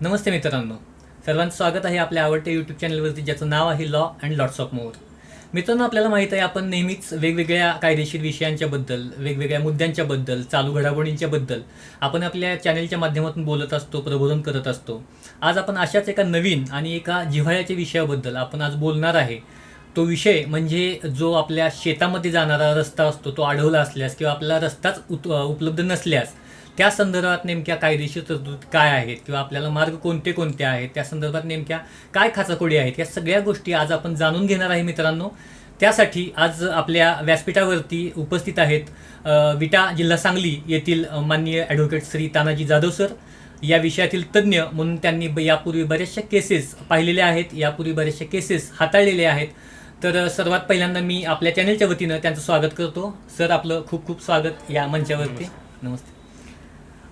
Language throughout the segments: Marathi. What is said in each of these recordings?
नमस्ते मित्रांनो. सर्वांचं स्वागत आहे आपल्या आवडत्या यूट्यूब चॅनलवरती ज्याचं नाव आहे law and lots of more मित्रांनो आपल्याला माहीत आहे आपण नेहमीच वेगवेगळ्या कायदेशीर विषयांच्याबद्दल वेगवेगळ्या मुद्द्यांच्याबद्दल चालू घडामोडींच्याबद्दल आपण आपल्या चॅनलच्या माध्यमातून बोलत असतो प्रबोधन करत असतो. आज आपण अशाच एका नवीन आणि एका जिव्हाळ्याच्या विषयाबद्दल आपण आज बोलणार आहे. तो विषय म्हणजे जो आपल्या शेतामध्ये जाणारा रस्ता असतो तो अडवला असल्यास किंवा आपला रस्ताच उत उपलब्ध नसल्यास त्या संदर्भात नेमक्या कायदेशीर तरतूद काय आहेत किंवा आपल्याला मार्ग कोणते कोणते आहेत? त्या संदर्भात नेमक्या काय खाचाकोडी आहेत? या सगळ्या गोष्टी आज आपण जाणून घेणार आहे मित्रांनो. त्यासाठी आज आपल्या व्यासपीठावरती उपस्थित आहेत विटा जिल्हा सांगली येथील माननीय ॲडव्होकेट श्री तानाजी जाधव सर या विषयातील तज्ज्ञ म्हणून त्यांनी ब- यापूर्वी बऱ्याचशा केसेस पाहिलेल्या आहेत. यापूर्वी बऱ्याचशा केसेस हाताळलेल्या आहेत. तर सर्वात पहिल्यांदा मी आपल्या चॅनलच्या वतीनं त्यांचं स्वागत करतो. सर आपलं खूप खूप स्वागत या मंचावरती. नमस्ते.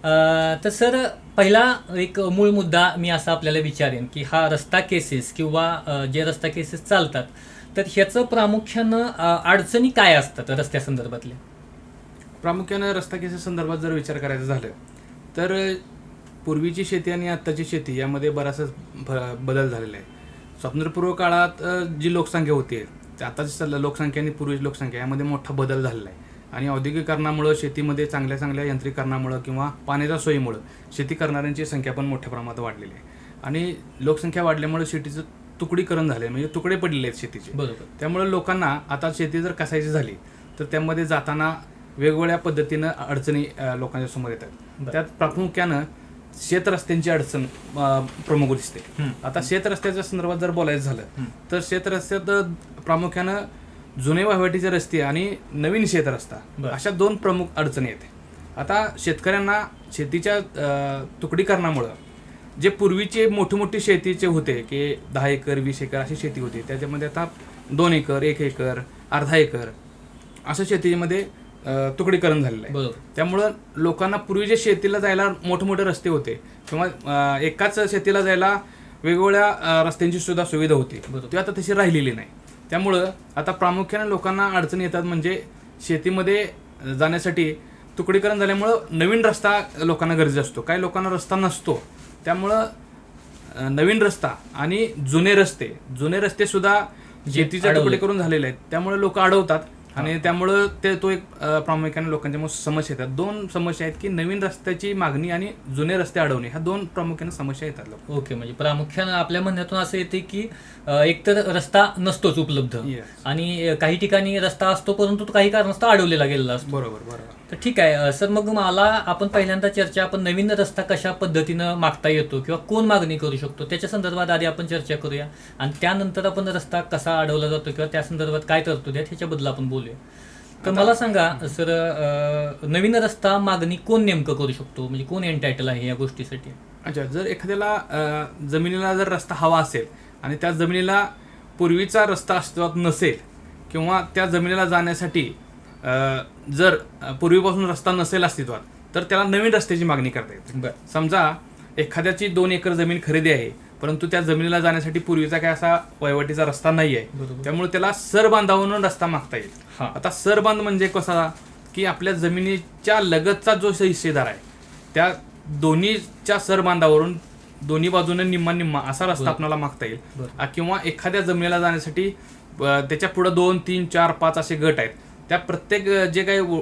तर सर पहिला एक मूळ मुद्दा मी असा आपल्याला विचारेन की हा रस्ता केसेस किंवा जे रस्ता केसेस चालतात तर ह्याचं प्रामुख्यानं अडचणी काय असतात रस्त्या संदर्भातल्या प्रामुख्यानं रस्ता केसेस संदर्भात जर विचार करायचा झालं तर पूर्वीची शेती आणि आत्ताची शेती यामध्ये बराचसा बदल झालेला आहे. स्वातंत्र्यपूर्व काळात जी लोकसंख्या होती ते आताची सल्ला लोकसंख्या आणि पूर्वीची लोकसंख्या यामध्ये मोठा बदल झालेला आहे. आणि औद्योगिकरणामुळं शेतीमध्ये चांगल्या चांगल्या यंत्रीकरणामुळं किंवा पाण्याच्या सोयीमुळं शेती करणाऱ्यांची संख्या पण मोठ्या प्रमाणात वाढलेली आहे आणि लोकसंख्या वाढल्यामुळे शेतीचं तुकडीकरण झाले म्हणजे तुकडे पडलेले आहेत शेतीचे बरोबर त्यामुळे लोकांना आता शेती जर कसायची झाली तर त्यामध्ये जाताना वेगवेगळ्या पद्धतीनं अडचणी लोकांच्या समोर येतात. त्यात प्रामुख्यानं शेत रस्त्यांची अडचण प्रमुख दिसते. आता शेत रस्त्याच्या संदर्भात जर बोलायचं झालं. तर शेत रस्त्यात अ, प्रामुख्यानं जुने वाहवाटीचे रस्ते आणि नवीन शेत रस्ता. अशा दोन प्रमुख अडचणी आहेत आता शेतकऱ्यांना शेतीच्या तुकडीकरणामुळं जे पूर्वीचे मोठे मोठे शेतीचे होते की दहा एकर वीस एकर अशी शेती होती त्याच्यामध्ये आता दोन एकर एक एकर अर्धा एकर असं शेतीमध्ये तुकडीकरण झालेलं आहे बरोबर त्यामुळं लोकांना पूर्वी जे शेतीला जायला मोठमोठे रस्ते होते किंवा एकाच शेतीला जायला वेगवेगळ्या रस्त्यांची सुद्धा सुविधा होती. ती आता तशी राहिलेली नाही त्यामुळं आता प्रामुख्याने लोकांना अडचणी येतात म्हणजे शेतीमध्ये जाण्यासाठी तुकडीकरण झाल्यामुळं नवीन रस्ता लोकांना गरजेचा असतो. काही लोकांना रस्ता नसतो. त्यामुळं नवीन रस्ता आणि जुने रस्ते जुने रस्ते सुद्धा शेतीचे अडवले. तुकडे करून झालेले आहेत. त्यामुळे लोक अडवतात. आणि त्यामुळं ते तो एक प्रामुख्याने लोकांच्या समस्या येतात. दोन समस्या आहेत की नवीन रस्त्याची मागणी आणि जुने रस्ते अडवणे ह्या दोन प्रामुख्याने समस्या येतात लोक. ओके म्हणजे प्रामुख्यानं आपल्या म्हणण्यातून असं येते की एकतर रस्ता नसतोच उपलब्ध. आणि काही ठिकाणी रस्ता असतो परंतु तो काही कारणास्तव अडवलेला गेलेला असतो. बरोबर बरोबर. तर ठीक आहे सर मग मला आपण पहिल्यांदा चर्चा आपण नवीन रस्ता कशा पद्धतीनं मागता येतो किंवा कोण मागणी करू शकतो त्याच्या संदर्भात आधी आपण चर्चा करूया. आणि त्यानंतर आपण रस्ता कसा अडवला जातो किंवा त्या संदर्भात काय तरतूद आहेत ह्याच्याबद्दल आपण बोलूया तर मला सांगा सर नवीन रस्ता मागणी कोण नेमकं करू शकतो? म्हणजे कोण एंटायटल आहे या गोष्टीसाठी? अच्छा जर एखाद्याला जमिनीला जर रस्ता हवा असेल आणि त्या जमिनीला पूर्वीचा रस्ता अस्तित्वात नसेल किंवा त्या जमिनीला जाण्यासाठी जर पूर्वीपासून रस्ता नसेल अस्तित्वात तर त्याला नवीन रस्त्याची मागणी करता येते. समजा एखाद्याची दोन एकर जमीन खरेदी आहे परंतु त्या जमिनीला जाण्यासाठी पूर्वीचा काय असा वहिवाटीचा रस्ता नाही आहे त्यामुळे त्याला सर बांधावरून रस्ता मागता येईल. हा. आता सर बांध म्हणजे कसा? की आपल्या जमिनीच्या लगतचा जो हिस्सेदार आहे त्या दोन्हीच्या सर बांधावरून दोन्ही बाजूने निम्मा निम्मा असा रस्ता. आपल्याला मागता येईल. किंवा एखाद्या जमिनीला जाण्यासाठी त्याच्या पुढे दोन तीन चार पाच असे गट आहेत. त्या प्रत्येक जे काही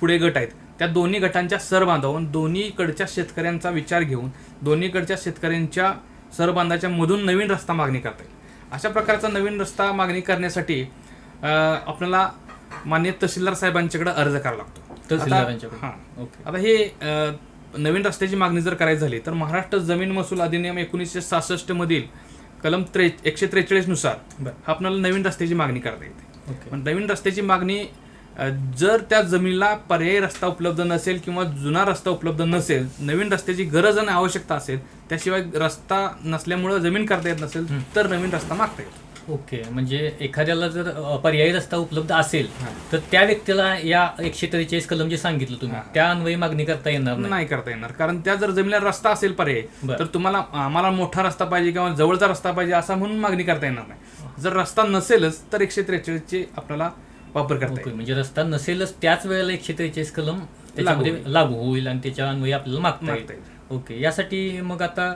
पुढे गट आहेत त्या दोन्ही गटांच्या सर बांधावून दोन्हीकडच्या शेतकऱ्यांचा विचार घेऊन दोन्हीकडच्या शेतकऱ्यांच्या सर बांधाच्या मधून नवीन रस्ता मागणी करता. येईल अशा प्रकारचा नवीन रस्ता मागणी करण्यासाठी आपल्याला मान्य तहसीलदार साहेबांच्याकडे अर्ज करावा लागतो. आता- तहसीलदारांच्याकडे हां. ओके. आता हे अ, नवीन रस्त्याची मागणी जर करायची झाली तर महाराष्ट्र जमीन महसूल अधिनियम एकोणीसशे सहासष्ट मधील कलम त्रे एकशे त्रेचाळीसनुसार बरं आपल्याला नवीन रस्त्याची मागणी करता येते. ओके. पण नवीन रस्त्याची मागणी जर त्या जमिनीला पर्यायी रस्ता उपलब्ध नसेल किंवा जुना रस्ता उपलब्ध नसेल नवीन रस्त्याची गरज आणि आवश्यकता असेल त्याशिवाय रस्ता नसल्यामुळं जमीन करता येत नसेल. तर नवीन रस्ता मागता येतो ओके म्हणजे एखाद्याला जर पर्यायी रस्ता उपलब्ध असेल. तर त्या व्यक्तीला या एकशे त्रेचाळीस कलम जे सांगितलं तुम्ही. त्या अन्वयी मागणी करता येणार नाही करता येणार कारण त्या जर जमिनीला रस्ता असेल पर्याय. तर तुम्हाला आम्हाला मोठा रस्ता पाहिजे किंवा जवळचा रस्ता पाहिजे असा म्हणून मागणी करता येणार नाही जर रस्ता नसेलच तर एकशे त्रेचाळीसचे आपल्याला वापर करता येईल. म्हणजे रस्ता नसेलच त्याच वेळेला एकशे त्रेचाळीस कलम त्याच्यामध्ये. लागू होईल. आणि त्याच्या अन्वयी आपल्याला मागता येईल. ओके यासाठी मग आता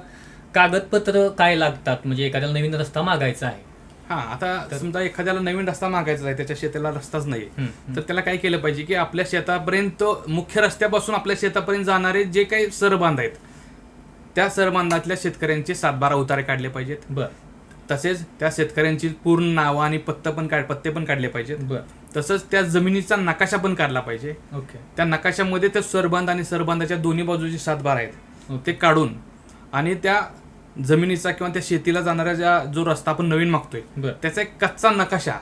कागदपत्र काय लागतात? म्हणजे एखाद्याला नवीन रस्ता मागायचा आहे. हा आता समजा एखाद्याला नवीन रस्ता मागायचा आहे त्याच्या शेताला रस्ताच नाही तर त्याला काय केलं पाहिजे की आपल्या शेतापर्यंत मुख्य रस्त्यापासून आपल्या शेतापर्यंत जाणारे जे काही सरबांध आहेत त्या सरबांधातल्या शेतकऱ्यांचे सातबारा उतारे काढले पाहिजेत. बर. तसेच त्या शेतकऱ्यांची पूर्ण नावं आणि पत्ता पण काढ पत्ते पण काढले पाहिजेत. बर. तसंच त्या जमिनीचा नकाशा पण काढला पाहिजे. ओके. त्या नकाशामध्ये त्या सरबांध आणि सरबांधाच्या दोन्ही बाजूचे सातबार आहेत. ते काढून आणि त्या जमिनीचा किंवा त्या शेतीला जाणाऱ्या ज्या जो रस्ता आपण नवीन मागतोय त्याचा एक कच्चा नकाशा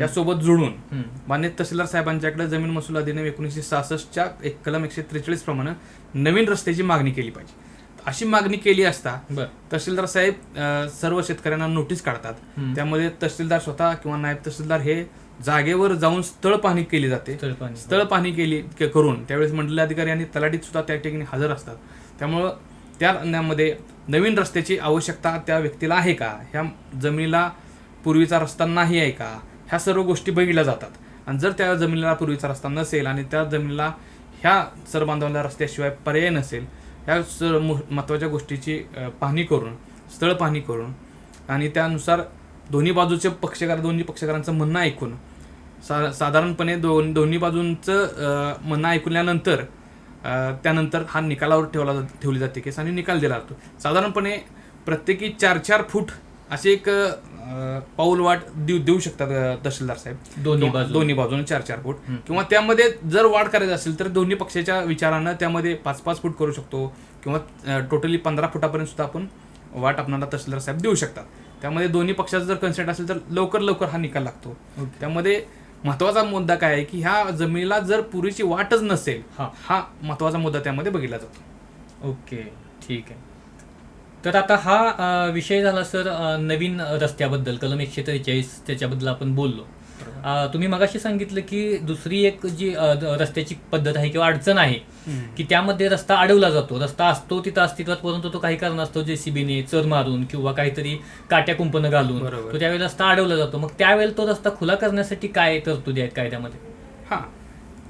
यासोबत जुळून मान्य तहसीलदार साहेबांच्याकडे जमीन महसूल अधिनियम एकोणीसशे सहासष्टच्या एक कलम एकशे त्रेचाळीस प्रमाणे नवीन रस्त्याची मागणी केली पाहिजे. अशी मागणी केली असता बर. तहसीलदार साहेब सर्व शेतकऱ्यांना नोटीस काढतात. त्यामध्ये तहसीलदार स्वतः किंवा नायब तहसीलदार हे जागेवर जाऊन स्थळ पाहणी केली जाते. स्थळ पाहणी. केली करून त्यावेळेस मंडल अधिकारी आणि तलाठीत सुद्धा त्या ठिकाणी हजर असतात. त्यामुळं त्या मध्ये नवीन रस्त्याची आवश्यकता त्या व्यक्तीला आहे का? ह्या जमिनीला पूर्वीचा रस्ता नाही आहे का? ह्या सर्व गोष्टी बघितल्या जातात. आणि जर त्या जमिनीला पूर्वीचा रस्ता नसेल आणि त्या जमिनीला ह्या सरबांधवांना रस्त्याशिवाय पर्याय नसेल ह्या सर्व मु- महत्त्वाच्या गोष्टीची पाहणी करून स्थळ पाहणी करून आणि त्यानुसार दोन्ही बाजूचे पक्षकार दोन्ही पक्षकारांचं म्हणणं ऐकून सा साधारणपणे दोन दोन्ही बाजूंचं म्हणणं ऐकल्यानंतर त्यानंतर हा निकालावर ठेवला जा- ठेवली जाते केस आणि निकाल दिला जातो. साधारणपणे प्रत्येकी चार चार फूट असे एक पाऊल वाट देऊ देऊ शकतात तहसीलदार साहेब. दोन्ही बाजू दोन्ही बाजूने चार चार फूट. किंवा त्यामध्ये जर वाढ करायची असेल तर दोन्ही पक्षाच्या विचारानं त्यामध्ये पाच पाच फूट करू शकतो. किंवा टोटली पंधरा फुटापर्यंत सुद्धा आपण वाट आपल्याला तहसीलदार साहेब देऊ शकतात. त्यामध्ये दोन्ही पक्षाचा जर कन्सेंट असेल तर लवकर लवकर हा निकाल लागतो. त्यामध्ये महत्त्वाचा मुद्दा काय आहे की ह्या जमिनीला जर पुरीची वाटच नसेल हा. हा महत्त्वाचा मुद्दा त्यामध्ये बघितला जातो. ओके ठीक आहे. तर आता हा विषय झाला सर नवीन रस्त्याबद्दल कलम एकशे त्रेचाळीस त्याच्याबद्दल आपण बोललो. तुम्ही मगाशी सांगितलं की दुसरी एक जी रस्त्याची पद्धत आहे किंवा अडचण आहे की त्यामध्ये रस्ता अडवला जातो. रस्ता असतो तिथं अस्तित्वात परंतु तो काही कारण असतो जेसीबीने चर मारून किंवा काहीतरी काट्या कुंपणं घालून. तो त्यावेळेला रस्ता अडवला जातो. मग त्यावेळेला तो रस्ता खुला करण्यासाठी काय तरतुदी आहेत कायद्यामध्ये? हा.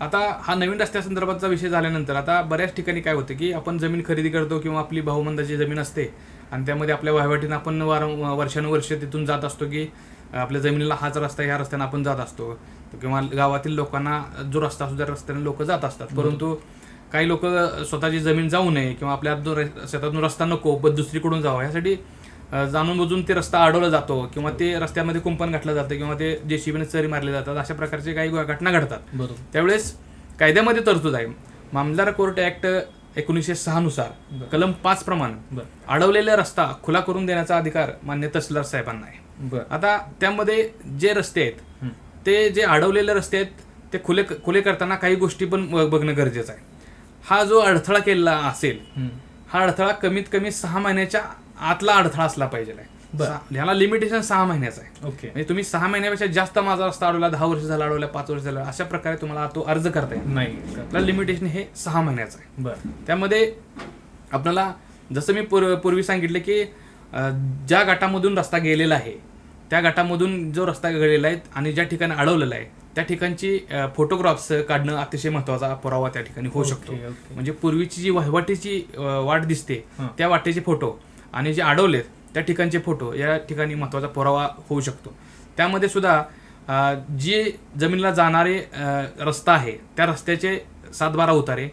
आता हा नवीन रस्त्यासंदर्भातचा विषय झाल्यानंतर आता बऱ्याच ठिकाणी काय होतं की आपण जमीन खरेदी करतो किंवा आपली बहुमंदाची जमीन असते आणि त्यामध्ये आपल्या वहिवाटीनं आपण वार वर्षानुवर्ष तिथून जात असतो की आपल्या जमिनीला हाच रस्ता ह्या रस्त्याने आपण जात असतो. किंवा गावातील लोकांना जो रस्ता असतो त्या रस्त्याने लोक जात असतात. परंतु काही लोक स्वतःची जमीन जाऊ नये किंवा आपल्या शेतातून रस्ता नको पण दुसरीकडून जावा यासाठी जाणून बुजून ते रस्ता अडवला जातो किंवा ते रस्त्यामध्ये कुंपण घातलं जातं किंवा ते जेसीबीने चरी मारले जातात अशा प्रकारचे काही घटना घडतात. बरोबर. त्यावेळेस कायद्यामध्ये तरतूद आहे. मामदार कोर्ट ऍक्ट एकोणीसशे सहा नुसार. कलम पाच प्रमाणे अडवलेला रस्ता खुला करून देण्याचा अधिकार मान्य तहसीलदार साहेबांना आहे. आता त्यामध्ये जे रस्ते आहेत. ते जे अडवलेले रस्ते आहेत ते खुले खुले करताना काही गोष्टी पण बघणं गरजेचं आहे. हा जो अडथळा केलेला असेल हं. अडथळा कमीत कमी सहा महिन्याच्या आतला अडथळा असला पाहिजे ह्याला लिमिटेशन सहा महिन्याचं आहे. ओके. म्हणजे तुम्ही सहा महिन्यापेक्षा जास्त माझा रस्ता अडवला दहा वर्ष झाला अडवला पाच वर्ष झाला अशा प्रकारे तुम्हाला तो अर्ज करता येईल. नाही. लिमिटेशन हे सहा महिन्याचं आहे. बरं. त्यामध्ये आपल्याला जसं मी पूर्व सांगितलं की ज्या गटामधून रस्ता गेलेला आहे त्या गटामधून जो रस्ता गेलेला आहे आणि ज्या ठिकाणी अडवलेला आहे त्या ठिकाणची फोटोग्राफ्स काढणं अतिशय महत्त्वाचा पुरावा त्या ठिकाणी होऊ शकतो. म्हणजे पूर्वीची जी वहिवाटीची वाट दिसते. त्या वाटेचे फोटो आणि जे अडवलेत त्या ठिकाणचे फोटो या ठिकाणी महत्त्वाचा पुरावा होऊ शकतो त्यामध्ये सुद्धा जे जमिनीला जाणारे रस्ता आहे त्या रस्त्याचे सातबारा उतारे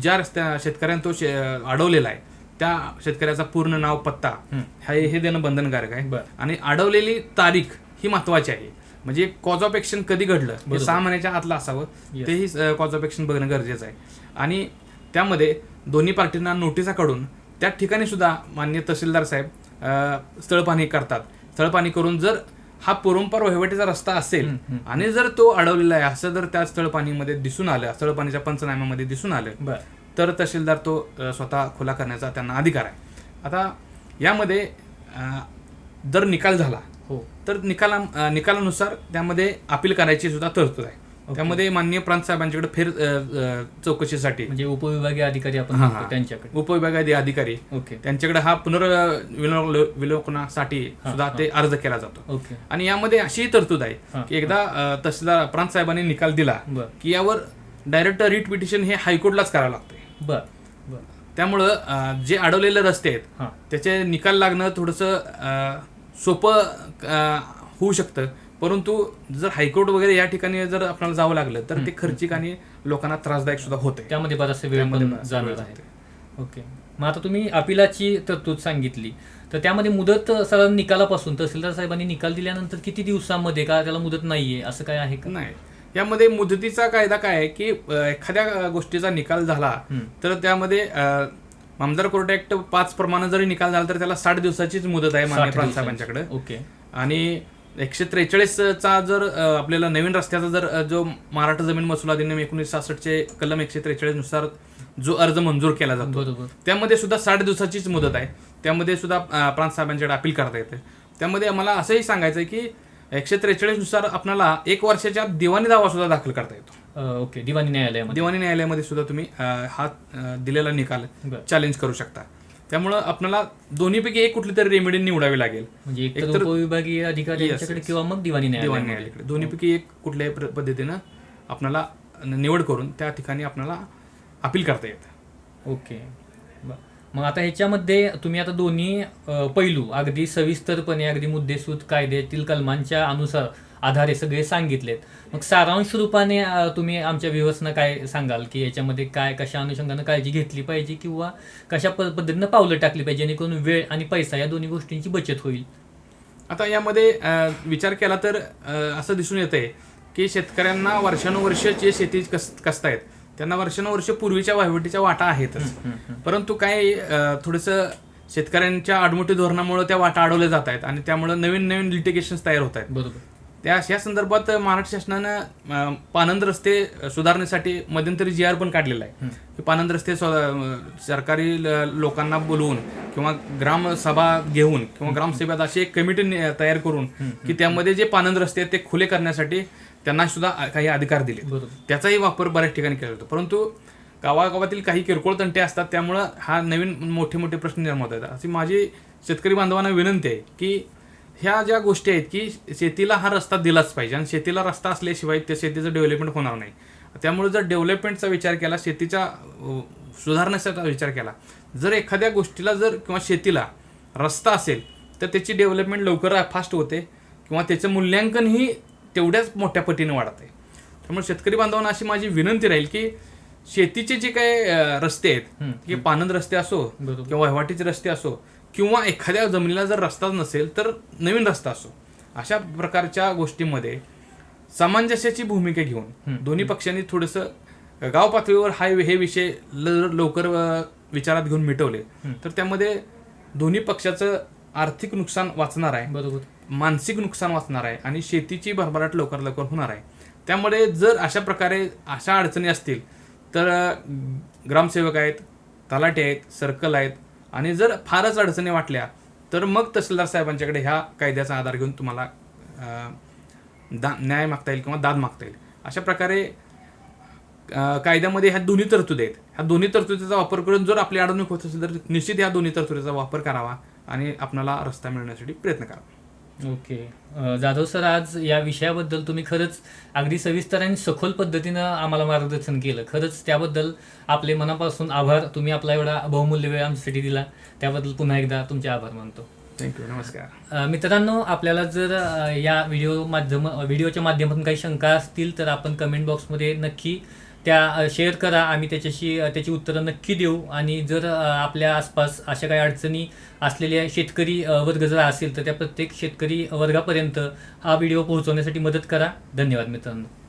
ज्या रस्त्या शेतकऱ्यानं तो शे अडवलेला आहे त्या शेतकऱ्याचा पूर्ण नाव पत्ता हं. हे देणं बंधनकारक आहे. आणि अडवलेली तारीख ही महत्वाची आहे म्हणजे कॉज ऑफ एक्शन कधी घडलं. सहा महिन्याच्या आतलं असावं. तेही कॉज ऑफ एक्शन बघणं गरजेचं आहे आणि त्यामध्ये दोन्ही पार्टींना नोटिसा काढून त्या ठिकाणी सुद्धा मान्य तहसीलदार साहेब अं, स्थळ पाहणी करतात स्थळ पाहणी करून जर हा परंपर वहिवाटीचा रस्ता असेल. आणि जर तो अडवलेला आहे असं जर त्या स्थळ पाहणीमध्ये दिसून आलं स्थळ पाणीच्या पंचनाम्यामध्ये दिसून आलं तर तहसीलदार तो स्वतः खुला करण्याचा त्यांना अधिकार आहे. आता यामध्ये जर निकाल झाला हो. तर निकाला निकालानुसार त्यामध्ये अपील करायची सुद्धा तरतूद आहे. त्यामध्ये माननीय प्रांत साहेबांच्याकडे फेर चौकशीसाठी म्हणजे उपविभागीय अधिकारी आपण. त्यांच्याकडे. उपविभागाधी अधिकारी ओके. त्यांच्याकडे हा पुनर्विलोकनासाठी हा, सुद्धा ते अर्ज केला जातो. ओके. आणि यामध्ये अशीही तरतूद आहे की एकदा तहसीलदार प्रांत साहेबांनी निकाल दिला की यावर डायरेक्ट रिट पिटिशन हे हायकोर्टलाच करावं लागतंय बर बर. त्यामुळं जे अडवलेले रस्ते आहेत त्याचे निकाल लागणं थोडंसं सोपं होऊ शकतं. परंतु जर हायकोर्ट वगैरे या ठिकाणी जर आपल्याला जावं लागलं तर ते खर्चिक आणि लोकांना त्रासदायक सुद्धा होते त्यामध्ये बराचसा वेळ जाणार आहे. ओके. मग आता तुम्ही अपिलाची तरतूद सांगितली. तर त्यामध्ये मुदत साधारण निकालापासून तहसीलदार साहेबांनी निकाल दिल्यानंतर किती दिवसामध्ये का त्याला मुदत नाहीये असं काय आहे का? नाही. यामध्ये मुदतीचा कायदा काय आहे की एखाद्या गोष्टीचा निकाल झाला. तर त्यामध्ये मामदार कोर्ट ऍक्ट पाच प्रमाणे जरी निकाल झाला तर त्याला साठ दिवसाचीच मुदत आहे मान्य 60 प्रांत दिवसांची. साहेबांच्याकडे. ओके. आणि एकशे त्रेचाळीसचा जर आपल्याला नवीन रस्त्याचा जर जो महाराष्ट्र जमीन महसूल अधिनियम एकोणीसशे सासष्टचे कलम एकशे त्रेचाळीसनुसार जो अर्ज मंजूर केला जातो त्यामध्ये सुद्धा साठ दिवसाचीच मुदत आहे. त्यामध्ये सुद्धा प्रांत साहेबांच्याकडे अपील करता येते. त्यामध्ये मला असंही सांगायचं आहे की एकशे त्रेचाळीसनुसार आपल्याला एक वर्षाच्या दिवाणी दावा सुद्धा दाखल करता येतो. ओके दिवाणी न्यायालयामध्ये. दिवाणी न्यायालयामध्ये सुद्धा तुम्ही हा दिलेला निकाल. चॅलेंज करू शकता. त्यामुळं आपल्याला दोन्हीपैकी एक कुठली तरी रेमेडी निवडावी लागेल. म्हणजे एक तर उपविभागीय अधिकारी यांच्याकडे. किंवा मग दिवाणी दिवाणी न्यायालय न्यायालयाकडे. दोन्हीपैकी एक कुठल्याही पद्धतीनं आपल्याला निवड करून त्या ठिकाणी आपल्याला अपील करता येतं. ओके. मग आता ह्याच्यामध्ये तुम्ही आता दोन्ही पैलू अगदी सविस्तरपणे अगदी मुद्देसूद कायद्यातील कलमांच्या अनुसार आधारे सगळे सांगितलेत. मग सारांश रूपाने तुम्ही आमच्या व्ह्युअर्सना काय सांगाल? की याच्यामध्ये काय कशा अनुषंगानं काळजी घेतली पाहिजे किंवा कशा प- पद्धतीनं पावलं टाकली पाहिजे जेणेकरून वेळ आणि पैसा या दोन्ही गोष्टींची बचत होईल? आता यामध्ये विचार केला तर असं दिसून येत आहे की शेतकऱ्यांना वर्षानुवर्ष जे शेती कस कसतायत त्यांना वर्षानुवर्ष पूर्वीच्या वहिवटीच्या वाटा आहेतच. परंतु काय थोडंसं शेतकऱ्यांच्या आडमुठी धोरणामुळे त्या वाटा अडवल्या जात आहेत आणि त्यामुळे नवीन नवीन लिटिगेशन्स तयार होत आहेत. बरोबर. त्या या संदर्भात महाराष्ट्र शासनानं पानंद रस्ते सुधारण्यासाठी मध्यंतरी जी आर पण काढलेला आहे. की पानंद रस्ते सरकारी लोकांना बोलवून किंवा ग्रामसभा घेऊन किंवा ग्रामसभेत अशी एक कमिटी तयार करून की त्यामध्ये जे पानंद रस्ते आहेत ते खुले करण्यासाठी त्यांना सुद्धा काही अधिकार दिले त्याचाही वापर बऱ्याच ठिकाणी केला जातो. परंतु गावागावातील काही किरकोळ तंटे असतात त्यामुळं हा नवीन मोठे मोठे प्रश्न निर्माण होत आहेत अशी माझी शेतकरी बांधवांना विनंती आहे की ह्या ज्या गोष्टी आहेत की शेतीला हा रस्ता दिलाच पाहिजे आणि शेतीला रस्ता असल्याशिवाय त्या शेतीचं डेव्हलपमेंट होणार नाही. त्यामुळे जर डेव्हलपमेंटचा विचार केला शेतीच्या सुधारण्याचा विचार केला जर एखाद्या गोष्टीला जर किंवा शेतीला रस्ता असेल तर त्याची डेव्हलपमेंट लवकर फास्ट होते किंवा त्याचं मूल्यांकनही तेवढ्याच मोठ्या पटीने वाढत आहे त्यामुळे शेतकरी बांधवांना अशी माझी विनंती राहील की शेतीचे जे काही रस्ते आहेत. की पानंद रस्ते असो. किंवा वहिवाटीचे रस्ते असो किंवा एखाद्या जमिनीला जर रस्ताच नसेल तर नवीन रस्ता असो अशा प्रकारच्या गोष्टीमध्ये सामंजस्याची भूमिका घेऊन. दोन्ही पक्षांनी थोडंसं गाव पातळीवर हा हे विषय लवकर विचारात घेऊन मिटवले. तर त्यामध्ये दोन्ही पक्षाचं आर्थिक नुकसान वाचणार आहे बरोबर मानसिक नुकसान वाचणार आहे आणि शेतीची भरभराट लवकर लवकर होणार आहे. त्यामुळे जर अशा प्रकारे अशा अडचणी असतील तर ग्रामसेवक आहेत तलाटे आहेत सर्कल आहेत आणि जर फारच अडचणी वाटल्या तर मग तहसीलदार साहेबांच्याकडे ह्या कायद्याचा आधार घेऊन तुम्हाला दा न्याय मागता येईल किंवा दाद मागता येईल. अशा प्रकारे कायद्यामध्ये ह्या दोन्ही तरतुदी आहेत. ह्या दोन्ही तरतुदीचा वापर करून जर आपली अडवणूक होत असेल तर निश्चित ह्या दोन्ही तरतुदीचा वापर करावा आणि आपणाला रस्ता मिळण्यासाठी प्रयत्न करावा. ओके. अ, जाधव सर आज या विषयाबद्दल तुम्ही खरंच अगदी सविस्तर आणि सखोल पद्धतीनं आम्हाला मार्गदर्शन केलं. खरंच त्याबद्दल आपले मनापासून आभार. तुम्ही आपला एवढा बहुमूल्य वेळ आमच्यासाठी दिला. त्याबद्दल पुन्हा एकदा तुमचे आभार मानतो. थँक्यू नमस्कार. अ, मित्रांनो आपल्याला जर अ, या व्हिडिओ माध्यम व्हिडिओच्या माध्यमातून काही शंका असतील तर आपण कमेंट बॉक्समध्ये नक्की त्या शेअर करा. आम्ही त्याच्याशी त्याची उत्तरं नक्की देऊ. आणि जर आपल्या आसपास अशा काही अडचणी असलेल्या शेतकरी वर्ग जर असेल तर त्या प्रत्येक शेतकरी वर्गापर्यंत हा व्हिडिओ पोहोचवण्यासाठी मदत करा. धन्यवाद मित्रांनो.